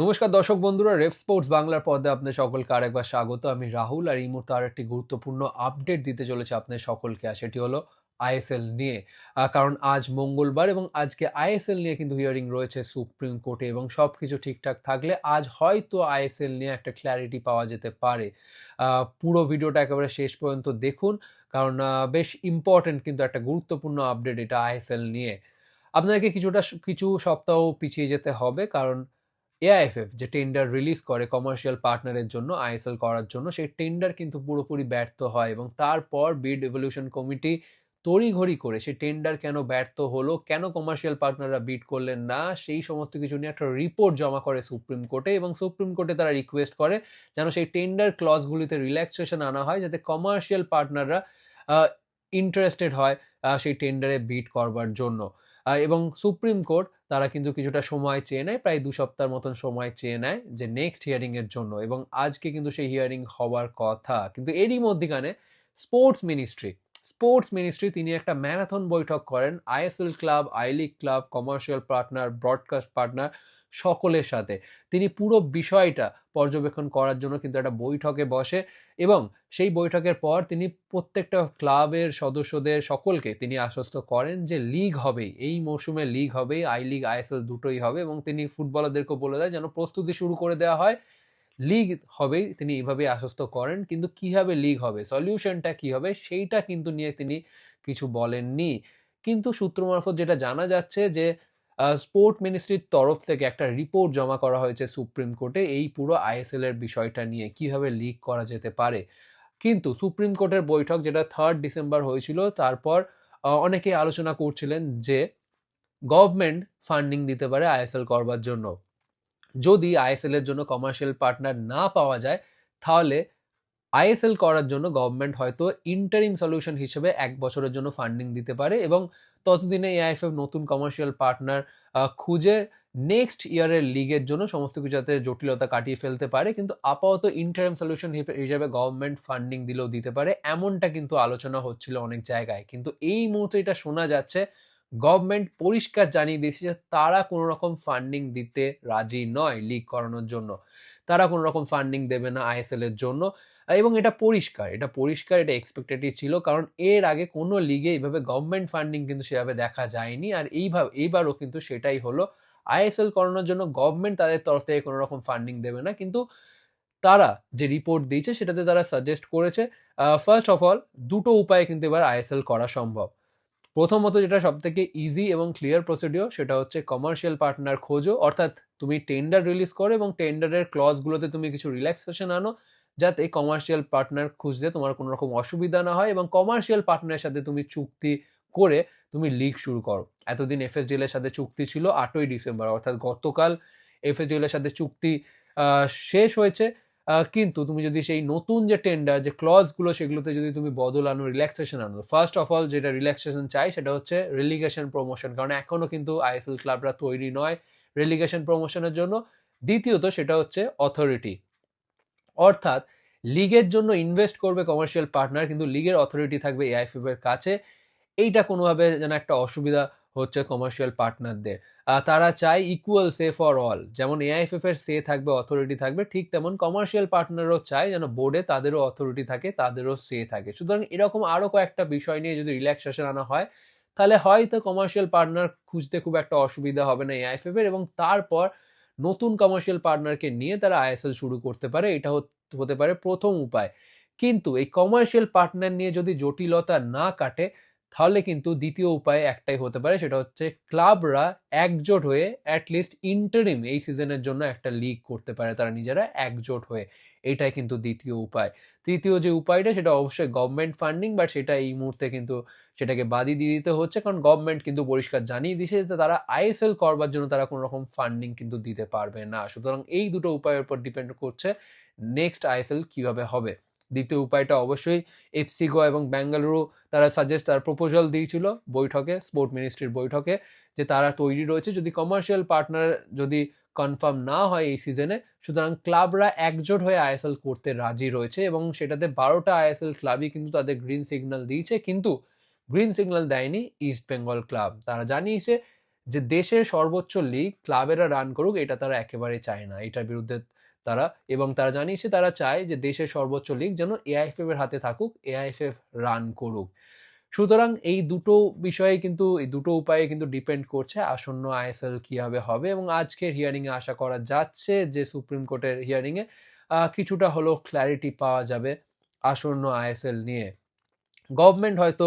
নমস্কার দর্শক বন্ধুরা, রেফ স্পোর্টস বাংলার পর্দায় আপনাদের সকলকে আরেকবার স্বাগত। আমি রাহুল আর এই মুহূর্তে আর একটি গুরুত্বপূর্ণ আপডেট দিতে চলেছে আপনাদের সকলকে, আর সেটি হলো আইএসএল নিয়ে। কারণ আজ মঙ্গলবার এবং আজকে আইএসএল নিয়ে কিন্তু হিয়ারিং রয়েছে সুপ্রিম কোর্টে এবং সব কিছু ঠিকঠাক থাকলে আজ হয়তো আইএসএল নিয়ে একটা ক্ল্যারিটি পাওয়া যেতে পারে। পুরো ভিডিওটা একেবারে শেষ পর্যন্ত দেখুন, কারণ বেশ ইম্পর্টেন্ট কিন্তু একটা গুরুত্বপূর্ণ আপডেট এটা আইএসএল নিয়ে। আপনাদেরকে কিছুটা, কিছু সপ্তাহ পিছিয়ে যেতে হবে, কারণ এআইএফএফ যে টেন্ডার রিলিজ করে কমার্শিয়াল পার্টনারের জন্য আইএসএল করার জন্য, সেই টেন্ডার কিন্তু পুরোপুরি ব্যর্থ হয় এবং তারপর বিড এভলিউশন কমিটি তড়িঘড়ি করে সেই টেন্ডার কেন ব্যর্থ হলো, কেন কমার্শিয়াল পার্টনাররা বিড করলেন না, সেই সমস্ত কিছু নিয়ে একটা রিপোর্ট জমা করে সুপ্রিম কোর্টে এবং সুপ্রিম কোর্টে তারা রিকোয়েস্ট করে যেন সেই টেন্ডার ক্লজগুলিতে রিল্যাক্সেশন আনা হয়, যাতে কমার্শিয়াল পার্টনাররা ইন্টারেস্টেড হয় সেই টেন্ডারে বিড করবার জন্য। এবং সুপ্রিম কোর্ট তারা কিন্তু কিছুটা সময় চেয়ে নেয়, প্রায় দু সপ্তাহের মতন সময় চেয়ে নেয় যে নেক্সট হিয়ারিংয়ের জন্য এবং আজকে কিন্তু সেই হিয়ারিং হওয়ার কথা। কিন্তু এরই মধ্যিখানে স্পোর্টস মিনিস্ট্রি স্পোর্টস মিনিস্ট্রি তিনি একটা ম্যারাথন বৈঠক করেন। ISL club, I League club, commercial partner, broadcast partner সকলের সাথে। তিনি পুরো বিষয়টা পর্যবেক্ষণ করার জন্য কিন্তু একটা বৈঠকে বসে এবং সেই বৈঠকের পর তিনি প্রত্যেকটা ক্লাবের সদস্যদের সকলকে তিনি আশ্বস্ত করেন যে লিগ হবেই এই মৌসুমে লিগ হবেই আই লিগ, আইএসএল দুটোই হবে এবং তিনি ফুটবলারদেরকে বলে দেয় যেন প্রস্তুতি শুরু করে দেওয়া হয়। লিগ হবেই তিনি এইভাবে আশ্বস্ত করেন, কিন্তু কীভাবে লিগ হবে সলিউশনটা কি হবে, সেইটা কিন্তু নিয়ে তিনি কিছু বলেননি। কিন্তু সূত্র মারফত যেটা জানা যাচ্ছে যে স্পোর্ট মিনিস্ট্রির তরফ থেকে একটা রিপোর্ট জমা করা হয়েছে সুপ্রিম কোর্টে এই পুরো আইএসএল এর বিষয়টা নিয়ে, কীভাবে লিগ করা যেতে পারে। কিন্তু সুপ্রিম কোর্টের বৈঠক যেটা থার্ড ডিসেম্বর হয়েছিল, তারপর অনেকে আলোচনা করছিলেন যে গভর্নমেন্ট ফান্ডিং দিতে পারে আইএসএল করবার জন্য। যদি আইএসএল এর জন্য কমার্শিয়াল পার্টনার না পাওয়া যায়, তাহলে আইএসএল করার জন্য গভর্নমেন্ট হয়তো ইন্টারিম সলিউশন হিসেবে এক বছরের জন্য ফান্ডিং দিতে পারে এবং ততদিনে এআইএফএফ নতুন কমার্শিয়াল পার্টনার খুঁজে নেক্সট ইয়ারের লিগের জন্য সমস্ত কিছু যাতে জটিলতা কাটিয়ে ফেলতে পারে, কিন্তু আপাতত ইন্টারিম সলিউশন হিসেবে গভর্নমেন্ট ফান্ডিং দিলেও দিতে পারে, এমনটা কিন্তু আলোচনা হচ্ছিল অনেক জায়গায়। কিন্তু এই মুহূর্তে এটা শোনা যাচ্ছে গভর্নমেন্ট পরিষ্কার জানিয়ে দিয়েছে যে তারা কোনো রকম ফান্ডিং দিতে রাজি নয় লিগ করানোর জন্য। তারা কোনো রকম ফান্ডিং দেবে না আইএসএল এর জন্য। এবং এটা পরিষ্কার এটা পরিষ্কার, এটা এক্সপেক্টেডই ছিল, কারণ এর আগে কোনো লিগে এইভাবে গভর্নমেন্ট ফান্ডিং কিন্তু সেভাবে দেখা যায়নি। আর এইভাবে, এইবারও কিন্তু সেটাই হলো। আইএসএল করানোর জন্য গভর্নমেন্ট তাদের তরফ থেকে কোনো রকম ফান্ডিং দেবে না। কিন্তু তারা যে রিপোর্ট দিয়েছে সেটাতে তারা সাজেস্ট করেছে ফার্স্ট অফ অল দুটো উপায়ে কিন্তু এবার আইএসএল করা সম্ভব। প্রথমত যেটা সব থেকে ইজি এবং ক্লিয়ার প্রসিডিওর সেটা হচ্ছে কমার্শিয়াল পার্টনার খোঁজো। অর্থাৎ তুমি টেন্ডার রিলিজ করো এবং টেন্ডারের ক্লজগুলোতে তুমি কিছু রিল্যাক্সেশন আনো, যাতে কমার্শিয়াল পার্টনার খুঁজতে তোমার কোনো রকম অসুবিধা না হয় এবং কমার্শিয়াল পার্টনারের সাথে তুমি চুক্তি করে তুমি লিগ শুরু করো। এতদিন এফএসডিএল এর সাথে চুক্তি ছিল আটই ডিসেম্বর, অর্থাৎ গতকাল এফএসডিএল এর সাথে চুক্তি শেষ হয়েছে। কিন্তু তুমি যদি সেই নতুন যে টেন্ডার যে ক্লজগুলো সেগুলোতে যদি তুমি বদল আনো রিল্যাক্সেশন আনো ফার্স্ট অফ অল যেটা রিল্যাক্সেশন চাই সেটা হচ্ছে রেলিগেশন প্রমোশন কারণ এখনও কিন্তু আইএসএল ক্লাবরা তৈরি নয় রেলিগেশন প্রমোশনের জন্য। দ্বিতীয়ত সেটা হচ্ছে অথরিটি অর্থাৎ লিগের জন্য ইনভেস্ট করবে কমার্শিয়াল পার্টনার কিন্তু লিগের অথরিটি থাকবে এআইএফএফ এর কাছে। এইটা কোনোভাবে যেন একটা অসুবিধা হচ্ছে কমার্শিয়াল পার্টনারদের তারা চায় ইকুয়াল সে ফর অল যেমন এআইএফএফ এর সে থাকবে অথরিটি থাকবে, ঠিক তেমন কমার্শিয়াল পার্টনারও চায় যেন বোর্ডে তাদেরও অথরিটি থাকে, তাদেরও সে থাকে। সুতরাং এরকম আরও কয়েকটা বিষয় নিয়ে যদি রিল্যাক্সেশন আনা হয়, তাহলে হয়তো কমার্শিয়াল পার্টনার খুঁজতে খুব একটা অসুবিধা হবে না এআইএফএফ এর এবং তারপর নতুন কমার্শিয়াল পার্টনারকে নিয়ে তারা আইএসএল শুরু করতে পারে, এটা হত- হতে পারে প্রথম উপায়। কিন্তু এই কমার্শিয়াল পার্টনার নিয়ে যদি জটিলতা না কাটে তাহলে কিন্তু দ্বিতীয় উপায় একটাই হতে পারে, সেটা হচ্ছে ক্লাবরা একজোট হয়ে অ্যাটলিস্ট ইন্টারিম এই সিজনের জন্য একটা লিগ করতে পারে, তারা নিজেরা একজোট হয়ে। এটাই কিন্তু দ্বিতীয় উপায়। তৃতীয় যে উপায়টা, সেটা অবশ্যই গভর্নমেন্ট ফান্ডিং বাট সেটা এই মুহূর্তে কিন্তু সেটাকে বাদই দিয়ে দিতে হচ্ছে, কারণ গভর্নমেন্ট কিন্তু পরিষ্কার জানিয়ে দিয়েছে যে তারা আইএসএল করবার জন্য তারা কোনো রকম ফান্ডিং কিন্তু দিতে পারবে না। সুতরাং এই দুটো উপায়ের উপর ডিপেন্ড করছে নেক্সট আইএসএল কীভাবে হবে। দ্বিতীয় উপায়টা অবশ্যই এফসি এবং বেঙ্গালুরু তারা সাজেস্ট তার প্রপোজাল দিয়েছিল বৈঠকে স্পোর্ট মিনিস্ট্রির বৈঠকে, যে তারা তৈরি রয়েছে। যদি কমার্শিয়াল পার্টনার যদি কনফার্ম না হয় এই সিজনে সুতরাং ক্লাবরা একজোট হয়ে আইএসএল করতে রাজি রয়েছে এবং সেটাতে বারোটা আইএসএল ক্লাবই কিন্তু তাদের গ্রিন সিগন্যাল দিয়েছে। কিন্তু গ্রিন সিগন্যাল দেয়নি ইস্ট বেঙ্গল ক্লাব তারা জানিয়েছে যে দেশের সর্বোচ্চ লিগ ক্লাবেরা রান করুক, এটা তারা একেবারে চায় না। এটার বিরুদ্ধে তারা, এবং তারা জানিয়েছে তারা চায় যে দেশের সর্বোচ্চ লিগ যেন এআইএফএফ এর হাতে থাকুক এআইএফএফ রান করুক। সুতরাং এই দুটো বিষয়ে কিন্তু, এই দুটো উপায়ে কিন্তু ডিপেন্ড করছে আসন্ন আইএসএল কীভাবে হবে, এবং আজকের হিয়ারিং এ আশা করা যাচ্ছে যে সুপ্রিম কোর্টের হিয়ারিং এ কিছুটা হলেও ক্ল্যারিটি পাওয়া যাবে আসন্ন আইএসএল নিয়ে। গভর্নমেন্ট হয়তো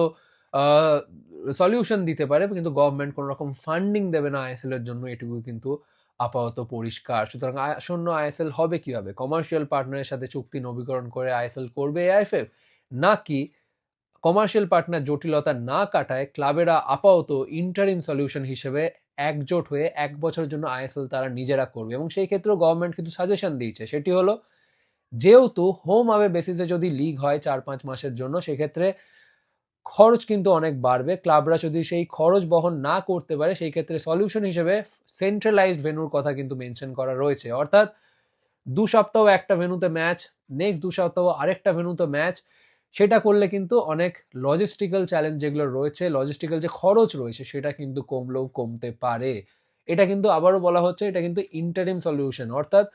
সলিউশন দিতে পারে, কিন্তু গভর্নমেন্ট কোনো রকম ফান্ডিং দেবে না আইএসএল এর জন্য, এটুকু কিন্তু আপাতত পরিষ্কার। সুতরাং আসন্ন আইএসএল হবে কীভাবে? কমার্শিয়াল পার্টনারের সাথে চুক্তি নবীকরণ করে আইএসএল করবে এআইএফএফ নাকি কমার্শিয়াল পার্টনার জটিলতা না কাটায় ক্লাবেরা আপাতত ইন্টারিম সলিউশন হিসেবে একজোট হয়ে এক বছরের জন্য আইএসএল তারা নিজেরা করবে? এবং সেই ক্ষেত্রেও গভর্নমেন্ট কিন্তু সাজেশন দিয়েছে। সেটি হলো, যেহেতু হোম আওয়ে বেসিসে যদি লিগ হয় চার পাঁচ মাসের জন্য, সেক্ষেত্রে খরচ কিন্তু অনেক বাড়বে। ক্লাবরা যদি সেই খরচ বহন না করতে পারে, সেই ক্ষেত্রে সলিউশন হিসেবে সেন্ট্রালাইজড ভেনুর কথা কিন্তু মেনশন করা রয়েছে। অর্থাৎ দু সপ্তাহ একটা ভেনুতে ম্যাচ নেক্সট দু সপ্তাহ আরেকটা ভেনুতে ম্যাচ সেটা করলে কিন্তু অনেক লজিস্টিক্যাল চ্যালেঞ্জ যেগুলো রয়েছে লজিস্টিক্যাল যে খরচ রয়েছে, সেটা কিন্তু কমলেও কমতে পারে। এটা কিন্তু আবারও বলা হচ্ছে, এটা কিন্তু ইন্টারিম সলিউশন অর্থাৎ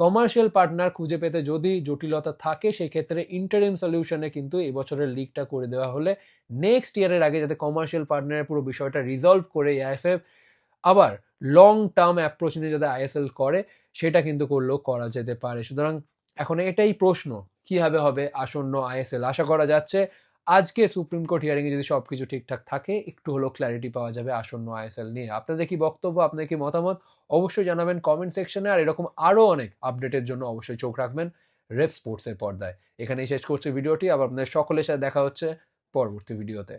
কমার্শিয়াল পার্টনার খুঁজে পেতে যদি জটিলতা থাকে, সেক্ষেত্রে ইন্টারিম সলিউশনে কিন্তু এবছরের লিগটা করে দেওয়া হলে নেক্সট ইয়ারের আগে যাতে কমার্শিয়াল পার্টনারের পুরো বিষয়টা রিজলভ করে এআইএফএফ আবার লং টার্ম অ্যাপ্রোচ নিয়ে যাতে আইএসএল করে, সেটা কিন্তু করলেও করা যেতে পারে। সুতরাং এখন এটাই প্রশ্ন, কীভাবে হবে আসন্ন আইএসএল আশা করা যাচ্ছে আজকে সুপ্রিম কোর্ট হিয়ারিং যদি সব কিছু ঠিকঠাক থাকে, একটু হলেও ক্ল্যারিটি পাওয়া যাবে আসন্ন আইএসএল নিয়ে। আপনাদের কি বক্তব্য, আপনাদের কি মতামত? অবশ্যই জানাবেন কমেন্ট সেকশনে আর এরকম আরও অনেক আপডেটের জন্য অবশ্যই চোখ রাখবেন রেপ স্পোর্টসের পর্দায়। এখানেই শেষ করছে ভিডিওটি, আবার আপনাদের সকলের সাথে দেখা হচ্ছে পরবর্তী ভিডিওতে